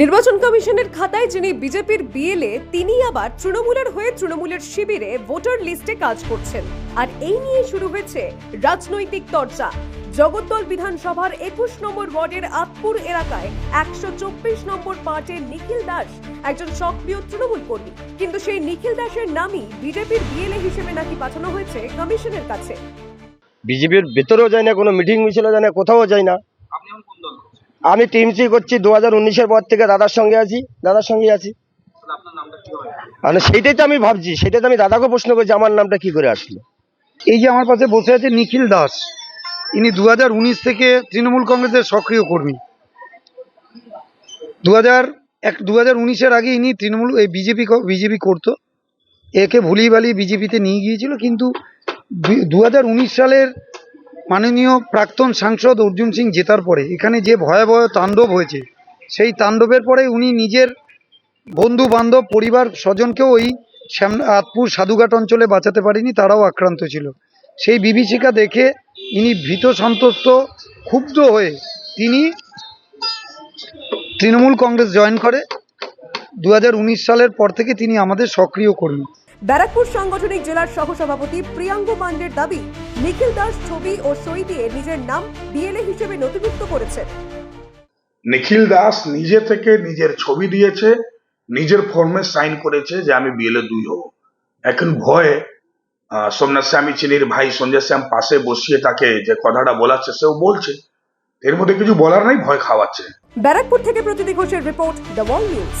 নির্বাচন কমিশনের খাতায় যিনি বিজেপির বিএলএ তিনি আবার তৃণমূলের হয়ে তৃণমূলের শিবিরে ভোটার লিস্টে কাজ করছেন। আর এই নিয়ে শুরু হয়েছে রাজনৈতিক চর্চা। জগদ্দল বিধানসভার একুশ নম্বর ওয়ার্ডের আতপুর এলাকায় একশো চব্বিশ নম্বর পার্টের নিখিল দাস একজন সক্রিয় তৃণমূল কর্মী। কিন্তু সেই নিখিল দাসের নামই বিজেপির বিএলএ হিসেবে নাকি পাঠানো হয়েছে কমিশনের কাছে। বিজেপির ভেতরেও যায় না, কোনো মিটিং মিছিলও যায় না, কোথাও যায় না। আমি টিএমসি করছি দু হাজার উনিশের পর থেকে দাদার সঙ্গে আছি, দাদার সঙ্গে আছি। মানে সেইটাই তো আমি ভাবছি সেটাই তো আমি দাদাকে প্রশ্ন করছি, আমার নামটা কি করে আসলো? এই যে আমার পাশে বসে আছে নিখিল দাস, ইনি দু হাজার উনিশ থেকে তৃণমূল কংগ্রেসের সক্রিয় কর্মী। দু হাজার এক দু হাজার আগে ইনি তৃণমূল, এই বিজেপি বিজেপি করতো। একে ভুলিয়ে বালিয়ে বিজেপিতে নিয়ে গিয়েছিল, কিন্তু দু হাজার উনিশ সালের মাননীয় প্রাক্তন সাংসদ অর্জুন সিং জেতার পরে, এখানে যে ভয়াবহ তাণ্ডব হয়েছে, সেই তাণ্ডবের পরে উনি নিজের বন্ধু বান্ধব পরিবার স্বজনকেও ওই শ্যাম, আতপুর সাধুঘাট অঞ্চলে বাঁচাতে পারেনি, তারাও আক্রান্ত ছিল। সেই বিভীষিকা দেখে ইনি ভীত সন্তুষ্ট, ক্ষুব্ধ হয়ে তিনি তৃণমূল কংগ্রেস জয়েন করে। দু হাজার উনিশ সালের পর থেকে তিনি আমাদের সক্রিয় কর্মী। ব্যারাকপুর সাংগঠনিক জেলার সহসভাপতি প্রিয়াঙ্গু পাণ্ডের দাবি নিখিল দাস ছবি ও সই দিয়ে নিজের নাম বিএলএ হিসেবে নথিভুক্ত করেছেন নিখিল দাস নিজে থেকে নিজের ছবি দিয়েছে নিজের ফর্মে সাইন করেছে যে আমি বিএলএ দুই হব। এখন ভয়ে সোমনাথ শ্যামী চিনির ভাই সঞ্জয় শ্যাম পাশে বসিয়ে তাকে যে কথাটা বলাচ্ছে সেও বলছে। এর মধ্যে কিছু বলার নাই ভয় খাওয়াচ্ছে। ব্যারাকপুর থেকে প্রতিদি ঘোষের রিপোর্ট দ্য ওয়াল নিউজ।